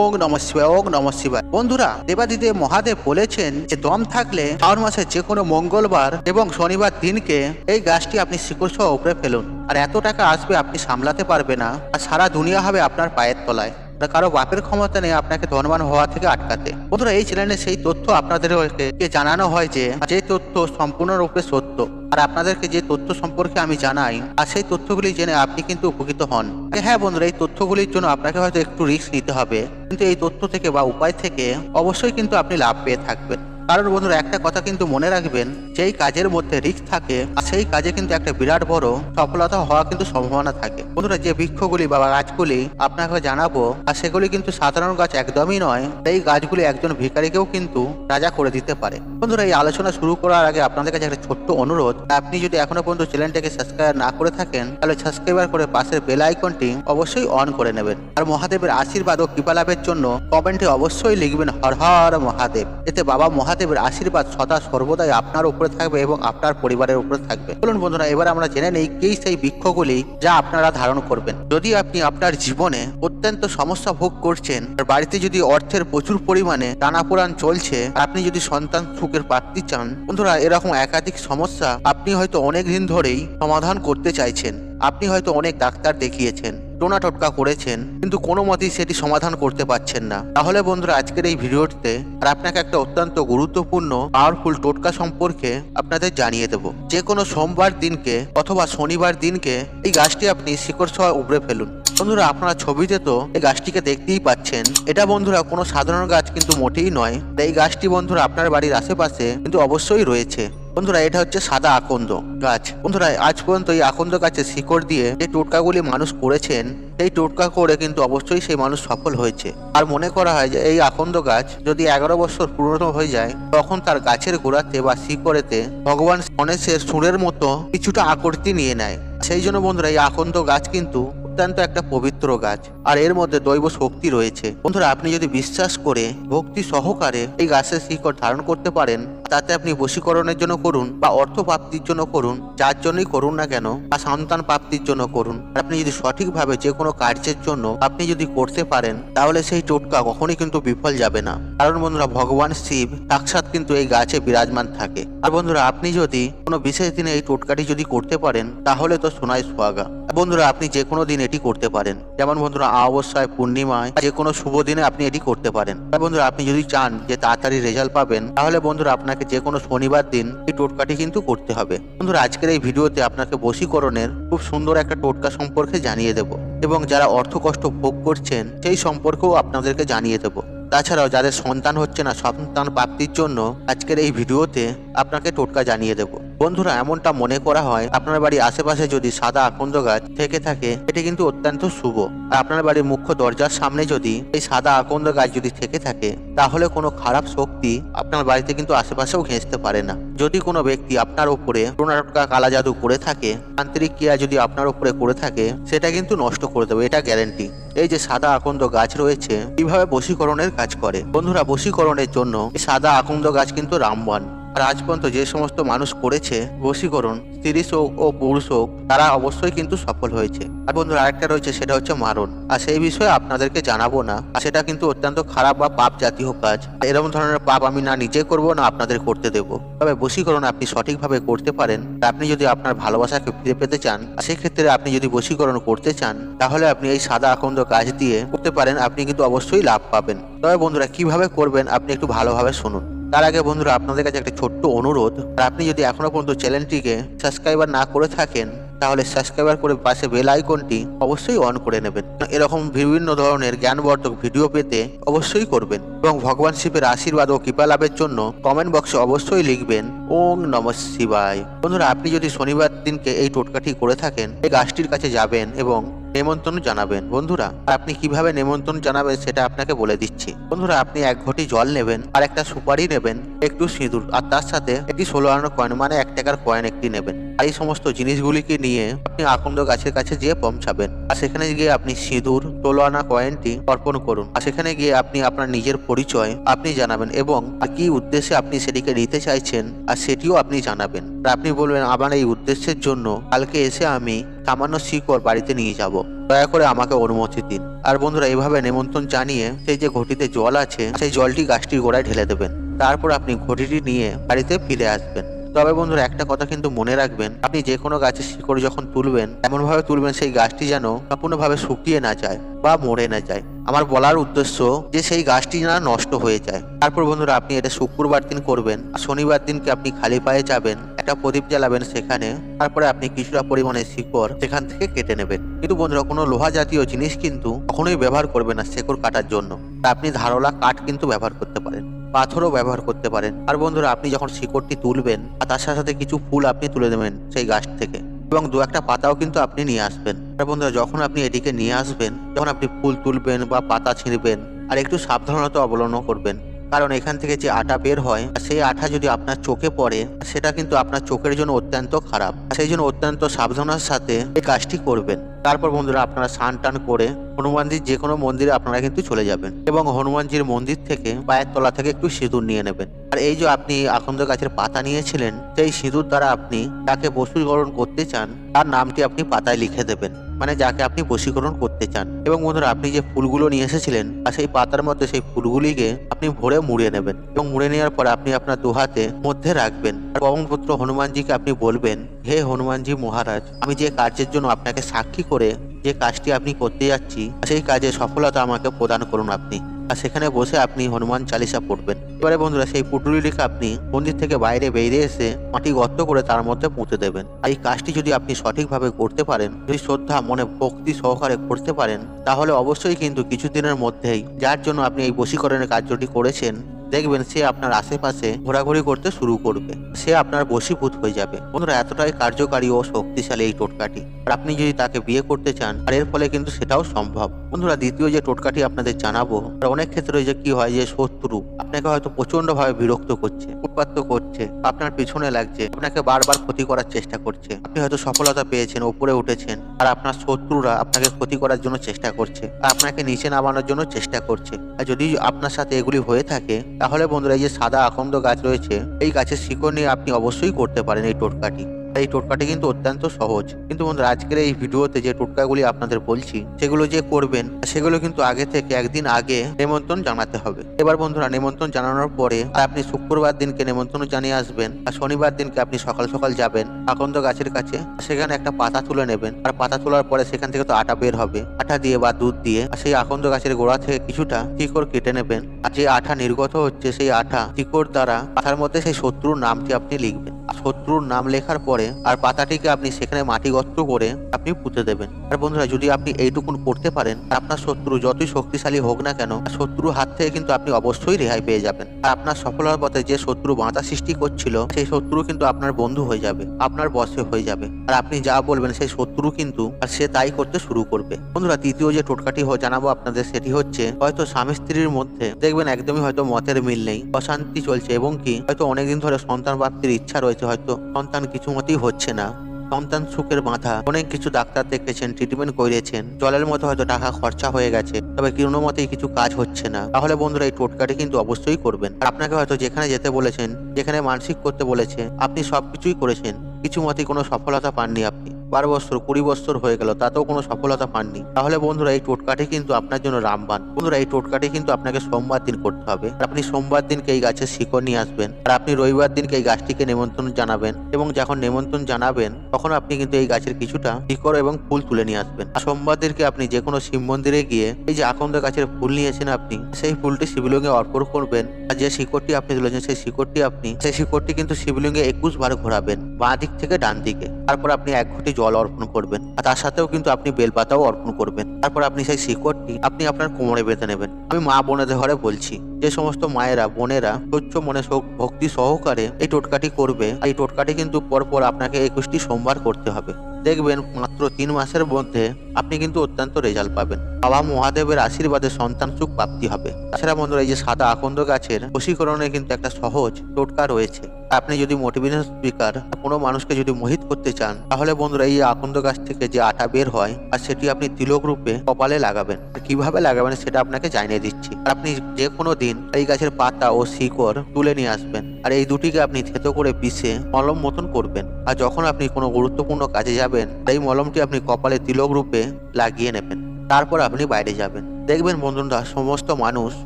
ওং নম শিবায়, ওং নম শিবায়। বন্ধুরা দেবাদিদেব মহাদেব বলেছেন যে, দম থাকলে শ্রাবণ মাসের যে কোনো মঙ্গলবার এবং শনিবার দিনকে এই গাছটি আপনি শিকড় সহ উপরে ফেলুন। আর এত টাকা আসবে আপনি সামলাতে পারবে না, আর সারা দুনিয়া হবে আপনার পায়ের তলায়। আর কারও বাপের ক্ষমতা নেই আপনাকে ধনবান হওয়া থেকে আটকাতে। বন্ধুরা, এই চ্যানেলে সেই তথ্য আপনাদেরকে জানানো হয় যে যে তথ্য সম্পূর্ণরূপে সত্য আর আপনাদেরকে যে তথ্য সম্পর্কে আমি জানাই, আর সেই তথ্যগুলি জেনে আপনি কিন্তু উপকৃত হন। হ্যাঁ বন্ধুরা, এই তথ্যগুলির জন্য আপনাকে হয়তো একটু রিস্ক নিতে হবে। কিন্তু এই তথ্য থেকে বা উপায় থেকে অবশ্যই কিন্তু আপনি লাভ পেয়ে থাকবেন। কারণ বন্ধুরা, একটা কথা কিন্তু মনে রাখবেন, যেই কাজের মধ্যে রিস্ক থাকে, আর সেই কাজে কিন্তু একটা বিরাট বড় সফলতা হওয়া কিন্তু সম্ভাবনা থাকে। বন্ধুরা, যে বৃক্ষগুলি বা গাছগুলি আপনাকে জানাব, আর সেগুলি কিন্তু সাধারণ গাছ একদমই নয় এই গাছগুলি একজন ভিখারিকেও কিন্তু রাজা করে দিতে পারে। বন্ধুরা, এই আলোচনা শুরু করার আগে আপনাদের কাছে একটা ছোট্ট অনুরোধ আপনি যদি এখনও পর্যন্ত চ্যানেলটাকে সাবস্ক্রাইব না করে থাকেন, তাহলে সাবস্ক্রাইবার করে পাশের বেল আইকনটি অবশ্যই অন করে নেবেন। আর মহাদেবের আশীর্বাদ ও কৃপা লাভের জন্য কমেন্টে অবশ্যই লিখবেন, হর হর মহাদেব। এতে বাবা মহাদেবের আশীর্বাদ সদা সর্বদাই আপনার উপরে থাকবে এবং আপনার পরিবারের উপরে থাকবে। বলুন বন্ধুরা, এবার আমরা জেনে নেই কি সেই বৃক্ষগুলি যা আপনারা ধারণ করবেন। যদি আপনি আপনার জীবনে অত্যন্ত সমস্যা ভোগ করছেন, আর বাড়িতে যদি অর্থের প্রচুর পরিমাণে টানাপোড়ান চলছে আপনি যদি সন্তান সুখের প্রাপ্তি চান, বন্ধুরা, এরকম একাধিক সমস্যা আপনি হয়তো অনেক দিন ধরেই সমাধান করতে চাইছেন। আপনি হয়তো অনেক ডাক্তার দেখিয়েছেন। টোনা টোটকা করেছেন, কিন্তু কোনো মতেই সেটি সমাধান করতে পারছেন না। তাহলে বন্ধুরা, আজকের এই ভিডিওটিতে আর আপনাকে একটা অত্যন্ত গুরুত্বপূর্ণ পাওয়ারফুল টোটকা সম্পর্কে আপনাদের জানিয়ে দেব। যে কোনো সোমবার দিনকে অথবা শনিবার দিনকে এই গাছটি আপনি শিকড় সহ উপড়ে ফেলুন। বন্ধুরা, আপনারা ছবিতে তো এই গাছটিকে দেখতেই পাচ্ছেন। এটা বন্ধুরা কোনো সাধারণ গাছ কিন্তু মোটেই নয়। তাই এই গাছটি বন্ধুরা আপনার বাড়ির আশেপাশে কিন্তু অবশ্যই রয়েছে। বন্ধুরা, এটা হচ্ছে সাদা আকন্দ গাছ। বন্ধুরা, আজ পর্যন্ত এই আকন্দ গাছের শিকড় দিয়ে যে টোটকাগুলি মানুষ করেছেন, সেই টোটকা করে কিন্তু অবশ্যই সেই মানুষ সফল হয়েছে। আর মনে করা হয় যে এই আকন্দ গাছ যদি এগারো বছর পুরনো হয়ে যায়, তখন তার গাছের গোড়াতে বা শিকড়েতে ভগবান গণেশের সুরের মতো কিছুটা আকৃতি নিয়ে নেয়। সেই জন্য বন্ধুরা, এই আকন্দ গাছ কিন্তু অত্যন্ত একটা পবিত্র গাছ আর এর মধ্যে দৈব শক্তি রয়েছে। বন্ধুরা, আপনি যদি বিশ্বাস করে ভক্তি সহকারে এই গাছের শিকড় ধারণ করতে পারেন, তাতে আপনি বশীকরণের জন্য করুন বা অর্থ প্রাপ্তির জন্য করুন, যার জন্যই করুন না কেন, বা সন্তান প্রাপ্তির জন্য করুন। আপনি যদি সঠিকভাবে যে কোনো কার্যের জন্য আপনি যদি করতে পারেন, তাহলে সেই টোটকা কখনই কিন্তু বিফল যাবে না। কারণ বন্ধুরা, ভগবান শিব সাক্ষাৎ কিন্তু এই গাছে বিরাজমান থাকে। আর বন্ধুরা, আপনি যদি কোনো বিশেষ দিনে এই টোটকাটি যদি করতে পারেন, তাহলে তো সোনায় সোয়াগা বন্ধুরা, আপনি যে কোনো দিন এটি করতে পারেন। যেমন বন্ধুরা অমাবস্যায়, পূর্ণিমায় যে কোনো শুভ দিনে আপনি এটি করতে পারেন। বন্ধুরা আপনি যদি চান যে তাড়াতাড়ি রেজাল্ট পাবেন, তাহলে বন্ধুরা আপনাকে যে কোনো শনিবার দিন এই টোটকাটি কিন্তু করতে হবে। বন্ধুরা আজকের এই ভিডিওতে আপনাকে বশীকরণের খুব সুন্দর একটা টোটকা সম্পর্কে জানিয়ে দেব এবং যারা অর্থ কষ্ট ভোগ করছেন, সেই সম্পর্কেও আপনাদেরকে জানিয়ে দেব। তাছাড়াও যাদের সন্তান হচ্ছে না, সন্তান প্রাপ্তির জন্য আজকের এই ভিডিওতে আপনাকে টোটকা জানিয়ে দেব। বন্ধুরা, এমনটা মনে করা হয়, আপনার বাড়ির আশেপাশে যদি সাদা আকন্দ গাছ থেকে থাকে, এটি কিন্তু অত্যন্ত শুভ। আর আপনার বাড়ির মুখ্য দরজার সামনে যদি এই সাদা আকন্দ গাছ যদি থেকে থাকে, তাহলে কোনো খারাপ শক্তি আপনার বাড়িতে কিন্তু আশেপাশেও ঘেঁচতে পারে না। যদি কোনো ব্যক্তি আপনার উপরে টোনাটকা কালা জাদু করে থাকে, আন্তরিক ক্রিয়া যদি আপনার উপরে করে থাকে, সেটা কিন্তু নষ্ট করে দেবে, এটা গ্যারেন্টি এই যে সাদা আকন্দ গাছ রয়েছে কীভাবে বশীকরণের কাজ করে। বন্ধুরা, বশীকরণের জন্য এই সাদা আকন্দ গাছ কিন্তু রামবান। আর আজ পর্যন্ত যে সমস্ত মানুষ করেছে বশীকরণ স্ত্রী হোক ও পুরুষ হোক, তারা অবশ্যই কিন্তু সফল হয়েছে। আর বন্ধুরা, আরেকটা রয়েছে, সেটা হচ্ছে মারণ। আর সেই বিষয়ে আপনাদেরকে জানাব না। আর সেটা কিন্তু অত্যন্ত খারাপ বা পাপ জাতীয় কাজ। এরকম ধরনের পাপ আমি না নিজে করব, না আপনাদের করতে দেব। তবে বশীকরণ আপনি সঠিকভাবে করতে পারেন। আপনি যদি আপনার ভালোবাসাকে ফিরে পেতে চান সেক্ষেত্রে আপনি যদি বশীকরণ করতে চান, তাহলে আপনি এই সাদা আকন্দ কাজ দিয়ে করতে পারেন। আপনি কিন্তু অবশ্যই লাভ পাবেন। তবে বন্ধুরা, কীভাবে করবেন, আপনি একটু ভালোভাবে শুনুন। তার আগে বন্ধুরা, আপনাদের কাছে একটা ছোট্ট অনুরোধ। আর আপনি যদি এখনও পর্যন্ত চ্যানেলটিকে সাবস্ক্রাইবার না করে থাকেন, তাহলে সাবস্ক্রাইবার করে পাশে বেল আইকনটি অবশ্যই অন করে নেবেন। এরকম বিভিন্ন ধরনের জ্ঞানবর্ধক ভিডিও পেতে অবশ্যই করবেন এবং ভগবান শিবের আশীর্বাদ ও কৃপা লাভের জন্য কমেন্ট বক্সে অবশ্যই লিখবেন, ওং নম শিবায়। বন্ধুরা, আপনি যদি শনিবার দিনকে এই টোটকাটি করে থাকেন, এই গাছটির কাছে যাবেন এবং নেমন্তন্ন জানাবেন। বন্ধুরা, আপনি কীভাবে নেমন্তন্ন জানাবেন সেটা আপনাকে বলে দিচ্ছি। বন্ধুরা, আপনি এক ঘটি জল নেবেন আর একটা সুপারি নেবেন, একটু সিঁদুর, আর তার সাথে একটি ষোলো আনার কয়েন মানে এক টাকার কয়েন একটি নেবেন। এই সমস্ত জিনিসগুলিকে নিয়ে আপনি আকন্দ গাছের কাছে যেয়ে পৌঁছাবেন আর সেখানে গিয়ে আপনি সিঁদুর ষোলো আনা কয়েনটি অর্পণ করুন। আর সেখানে গিয়ে আপনি আপনার নিজের পরিচয় আপনি জানাবেন এবং কি উদ্দেশ্যে আপনি সেটিকে নিতে চাইছেন, আর সেটিও আপনি জানাবেন। আর আপনি বলবেন, আমার এই উদ্দেশ্যের জন্য কালকে এসে আমি সামান্য শিকড় বাড়িতে নিয়ে যাব। দয়া করে আমাকে অনুমতি দিন। আর বন্ধুরা এইভাবে নেমন্তন্ন জানিয়ে সেই যে ঘটিতে জল আছে, সেই জলটি গাছটির গোড়ায় ঢেলে দেবেন। তারপর আপনি ঘটিটি নিয়ে বাড়িতে ফিরে আসবেন। তবে বন্ধুরা, একটা কথা কিন্তু মনে রাখবেন, আপনি যে কোনো গাছের শিকড় যখন তুলবেন, এমনভাবে তুলবেন সেই গাছটি যেন সম্পূর্ণভাবে শুকিয়ে না যায় বা মরে না যায়। আমার বলার উদ্দেশ্য যে সেই গাছটি না নষ্ট হয়ে যায়। তারপর বন্ধুরা, আপনি এটা শুক্রবার দিন করবেন শনিবার দিনকে আপনি খালি পায়ে যাবেন, একটা প্রদীপ জ্বালাবেন সেখানে, তারপরে আপনি কিছুটা পরিমাণে শিকড় সেখান থেকে কেটে নেবেন। কিন্তু বন্ধুরা, কোনো লোহা জাতীয় জিনিস কিন্তু কখনোই ব্যবহার করবেন না শেকড় কাটার জন্য। তা আপনি ধারলা কাঠ কিন্তু ব্যবহার করতে পারেন। পাথরও ব্যবহার করতে পারেন। আর বন্ধুরা, আপনি যখন শিকড়টি তুলবেন, আর তার সাথে সাথে কিছু ফুল আপনি তুলে দেবেন সেই গাছ থেকে, এবং দু একটা পাতাও কিন্তু আপনি নিয়ে আসবেন। আর বন্ধুরা, যখন আপনি এটিকে নিয়ে আসবেন, যখন আপনি ফুল তুলবেন বা পাতা ছিঁড়বেন, আর একটু সাবধানতা অবলম্বন করবেন কারণ এখান থেকে যে আটা বের হয় সেই আঠা যদি আপনার চোখে পড়ে, সেটা কিন্তু আপনার চোখের জন্য অত্যন্ত খারাপ। সেই জন্য অত্যন্ত সাবধানের সাথে এই কাজটি করবেন। তারপর বন্ধুরা আপনারা স্নান টান করে হনুমানজির যে কোনো মন্দিরে আপনারা কিন্তু চলে যাবেন এবং হনুমানজির মন্দির থেকে পায়ের তলা থেকে একটু সিঁদুর নিয়ে নেবেন। আর এই যে আপনি আকন্দ গাছের পাতা নিয়েছিলেন, সেই সিঁদুর দ্বারা আপনি তাকে বশীকরণ করতে চান, তার নামটি আপনি পাতায় লিখে দেবেন। মানে যাকে আপনি বশীকরণ করতে চান। এবং বন্ধুরা, আপনি যে ফুলগুলো নিয়ে এসেছিলেন আর সেই পাতার মধ্যে সেই ফুলগুলিকে আপনি ভরে মুড়ে নেবেন এবং মুড়ে নেওয়ার পর আপনি আপনার দু দুহাতে মধ্যে রাখবেন। আর পবনপুত্র হনুমানজিকে আপনি বলবেন, হে হনুমানজি মহারাজ, আমি যে কার্যের জন্য আপনাকে সাক্ষী করে যে কাজটি আপনি করতে যাচ্ছি, সেই কাজে সফলতা আমাকে প্রদান করুন আপনি। আর সেখানে বসে আপনি হনুমান চালিসা পড়বেন। এবারে বন্ধুরা, সেই পুটুলিটিকে আপনি মন্দির থেকে বাইরে বেরিয়ে এসে মাটি গর্ত করে তার মধ্যে পুঁতে দেবেন। আর এই কাজটি যদি আপনি সঠিকভাবে করতে পারেন, যদি শ্রদ্ধা, মনে ভক্তি সহকারে করতে পারেন, তাহলে অবশ্যই কিন্তু কিছুদিনের মধ্যেই, যার জন্য আপনি এই বশীকরণের কার্যটি করেছেন দেখবেন সে আপনার আশেপাশে ঘোরাঘুরি করতে শুরু করবে। সে আপনার বশীভূত হয়ে যাবে। বন্ধুরা, এতটাই কার্যকারী ও শক্তিশালী এই টোটকাটি। আর আপনি যদি তাকে বিয়ে করতে চান, আর এর ফলে কিন্তু সেটাও সম্ভব। বন্ধুরা, দ্বিতীয় যে টোটকাটি আপনাদের জানাব, আর অনেক ক্ষেত্রে যে কি হয় যে শত্রু আপনাকে হয়তো প্রচণ্ড ভাবে বিরক্ত করছে উৎপাত্ত করছে, আপনার পিছনে লাগছে, আপনাকে বারবার ক্ষতি করার চেষ্টা করছে। আপনি হয়তো সফলতা পেয়েছেন উপরে উঠেছেন, আর আপনার শত্রুরা আপনাকে ক্ষতি করার জন্য চেষ্টা করছে আপনাকে নিচে নামানোর জন্য চেষ্টা করছে। আর যদি আপনার সাথে এগুলি হয়ে থাকে তাহলে বন্ধুরা এই যে সাদা আকন্দ গাছ রয়েছে, এই গাছের শিকড় নিয়ে আপনি অবশ্যই করতে পারেন এই টোটকাটি। এই টোটকাটি কিন্তু অত্যন্ত সহজ। কিন্তু বন্ধুরা, আজকের এই ভিডিওতে যে টোটকাগুলি আপনাদের বলছি, সেগুলো যে করবেন, সেগুলো কিন্তু আগে থেকে একদিন আগে নেমন্ত্রণ জানাতে হবে। এবার বন্ধুরা নেমন্ত্রণ জানানোর পরে আপনি শুক্রবার দিনকে নেমন্ত্রণ জানিয়ে আসবেন আর শনিবার দিনকে আপনি সকাল সকাল যাবেন আকন্দ গাছের কাছে। সেখানে একটা পাতা তুলে নেবেন। আর পাতা তোলার পরে সেখান থেকে তো আটা বের হবে। আটা দিয়ে বা দুধ দিয়ে আর সেই আকন্দ গাছের গোড়া থেকে কিছুটা শিকড় কেটে নেবেন। আর যে আঠা নির্গত হচ্ছে, সেই আঠা শিকড় দ্বারা পাতার মধ্যে সেই শত্রুর নামটি আপনি লিখবেন। শত্রুর নাম লেখার পরে আর পাতাটিকে আপনি সেখানে মাটি গর্ত করে আপনি পুঁতে দেবেন। আর বন্ধুরা, যদি আপনি এইটুকুন করতে পারেন, আপনার শত্রু যতই শক্তিশালী হোক না কেন শত্রুর হাত থেকে কিন্তু আপনি অবশ্যই রেহাই পেয়ে যাবেন। আর আপনার সফলতার পথে যে শত্রু বাঁধা সৃষ্টি করছিল, সেই শত্রু কিন্তু আপনার বন্ধু হয়ে যাবে, আপনার বসে হয়ে যাবে। আর আপনি যা বলবেন, সেই শত্রু কিন্তু আর সে তাই করতে শুরু করবে। বন্ধুরা, তৃতীয় যে টোটকাটি জানাব আপনাদের, সেটি হচ্ছে, হয়তো স্বামী স্ত্রীর মধ্যে দেখবেন একদমই হয়তো মতের মিল নেই, অশান্তি চলছে এবং কি, হয়তো অনেকদিন ধরে সন্তান প্রাপ্তির ইচ্ছা রয়েছে হয়তো সন্তান কিছু মতেই হচ্ছে না। সন্তান সুখের মাথা অনেক কিছু ডাক্তার দেখেছেন ট্রিটমেন্ট করেছেন। জলের মতো হয়তো টাকা খরচা হয়ে গেছে, তবে কোনো মতেই কিছু কাজ হচ্ছে না। তাহলে বন্ধুরা এই টোটকাটি কিন্তু অবশ্যই করবেন। আপনাকে হয়তো যেখানে যেতে বলেছেন, যেখানে মানসিক করতে বলেছে, আপনি সব কিছুই করেছেন। কিছু মতেই কোনো সফলতা পাননি আপনি। বারো বছর, কুড়ি বছর হয়ে গেল, তাতেও কোনো সফলতা পাননি। তাহলে বন্ধুরা, এই টোটকাটি কিন্তু আপনার জন্য রামবান। বন্ধুরা, এই টোটকাটি কিন্তু আপনাকে সোমবার দিন করতে হবে। আপনি সোমবার দিনকে এই গাছের শিকড় নিয়ে আসবেন। আর আপনি রবিবার দিনকে এই গাছটিকে নেমন্ত্রণ জানাবেন। এবং যখন নেমন্ত্রণ জানাবেন, তখন আপনি কিন্তু এই গাছের কিছুটা শিকড় এবং ফুল তুলে নিয়ে আসবেন। আর সোমবার দিনকে আপনি যে কোনো শিব মন্দিরে গিয়ে, এই যে আকন্দ গাছের ফুল নিয়েছেন আপনি, সেই ফুলটি শিবলিঙ্গে অর্পণ করবেন। যে শিকড়টি আপনি তুলেছেন, সেই শিকড়টি আপনি, সেই শিকড়টি কিন্তু শিবলিঙ্গে একুশ বার ঘোরাবেন, বাঁ দিক থেকে ডান দিকে। তারপর আপনি এক ঘটি জল অর্পণ করবেন, আর তার সাথেও কিন্তু আপনি বেলপাতাও অর্পণ করবেন। তারপর আপনি সেই শিকড়টি আপনি আপনার কোমরে বেঁধে নেবেন। আমি মা বোনেদের ঘরে বলছি, যে সমস্ত মায়েরা, বোনেরা স্বচ্ছ মনে ভক্তি সহকারে এই টোটকাটি করবে এই টোটকাটি কিন্তু পরপর আপনাকে একুশটি সোমবার করতে হবে। দেখবেন মাত্র তিন মাসের মধ্যে আপনি কিন্তু অত্যন্ত রেজাল্ট পাবেন। বাবা মহাদেবের আশীর্বাদে সন্তান সুখ প্রাপ্তি হবে। তাছাড়া বন্ধুরা, এই যে সাদা আকন্দ গাছের বশীকরণে কিন্তু একটা সহজ টোটকা রয়েছে। আপনি যদি মোটিভেশন স্পিকার কোনো মানুষকে যদি মোহিত করতে চান, তাহলে বন্ধুরা এই আকন্দ গাছ থেকে যে আটা বের হয়, আর সেটি আপনি তিলক রূপে কপালে লাগাবেন। কীভাবে লাগাবেন সেটা আপনাকে জানিয়ে দিচ্ছি। আপনি যে কোনো দিন এই গাছের পাতা ও শিকড় তুলে নিয়ে আসবেন, আর এই দুটিকে আপনি থেতো করে পিষে মলম মতন করবেন। আর যখন আপনি কোনো গুরুত্বপূর্ণ কাজে যাবেন এই মলমটি আপনি কপালে তিলক রূপে লাগিয়ে নেবেন। তারপর আপনি বাইরে যাবেন। দেখবেন বন্ধুরা, সমস্ত মানুষ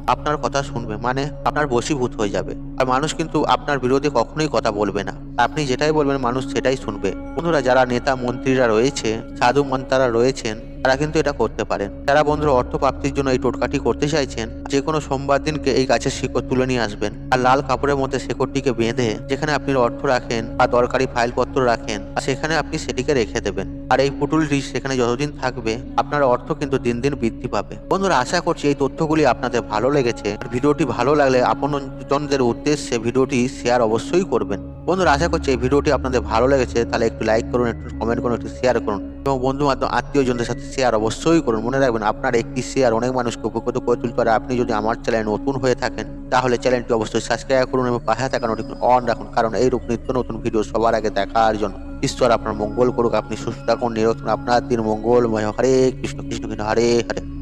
আপনার কথা শুনবে মানে আপনার বশীভূত হয়ে যাবে। আর মানুষ কিন্তু আপনার বিরোধে কখনোই কথা বলবে না। আপনি যেটাই বলবেন, মানুষ সেটাই শুনবে। বন্ধুরা, যারা নেতা, মন্ত্রীরা রয়েছে, সাধু মন্ত্রারা রয়েছেন তারা কিন্তু এটা করতে পারেন। যারা বন্ধুরা অর্থ প্রাপ্তির জন্য এই টোটকাটি করতে চাইছেন, যে কোনো সোমবার দিনকে এই গাছের শিকড় তুলে নিয়ে আসবেন। আর লাল কাপড়ের মধ্যে শেকড়টিকে বেঁধে, যেখানে আপনি অর্থ রাখেন বা দরকারি ফাইলপত্র রাখেন, আর সেখানে আপনি সেটিকে রেখে দেবেন। আর এই পুটুলটি সেখানে যতদিন থাকবে, আপনার অর্থ কিন্তু দিন দিন বৃদ্ধি পাবে। বন্ধুরা, আশা করছি এই তথ্যগুলি আপনাদের ভালো লেগেছে। ভিডিওটি ভালো লাগলে আপনজনদের উদ্দেশ্যে ভিডিওটি শেয়ার অবশ্যই করবেন। বন্ধুরা, আশা করছি এই ভিডিওটি আপনাদের ভালো লেগেছে। তাহলে একটু লাইক করুন, একটু কমেন্ট করুন, একটু শেয়ার করুন। এবং বন্ধু বান্ধব আত্মীয়জনদের সাথে শেয়ার অবশ্যই করুন। মনে রাখবেন, আপনার একটি শেয়ার অনেক মানুষকে উপকৃত করে তুলতে পারে। আপনি যদি আমার চ্যানেল নতুন হয়ে থাকেন, তাহলে চ্যানেলটি অবশ্যই সাবস্ক্রাইব করুন এবং পাশে থাকা নোটিফিকেশন অন রাখুন। কারণ এই রূপ নিত্য নতুন ভিডিও সবার আগে দেখার জন্য। ঈশ্বর আপনার মঙ্গল করুক, আপনি সুস্থ থাকুন নিরোধ আপনার দিন মঙ্গলময় হরে কৃষ্ণ কৃষ্ণ কৃষ্ণ, হরে হরে।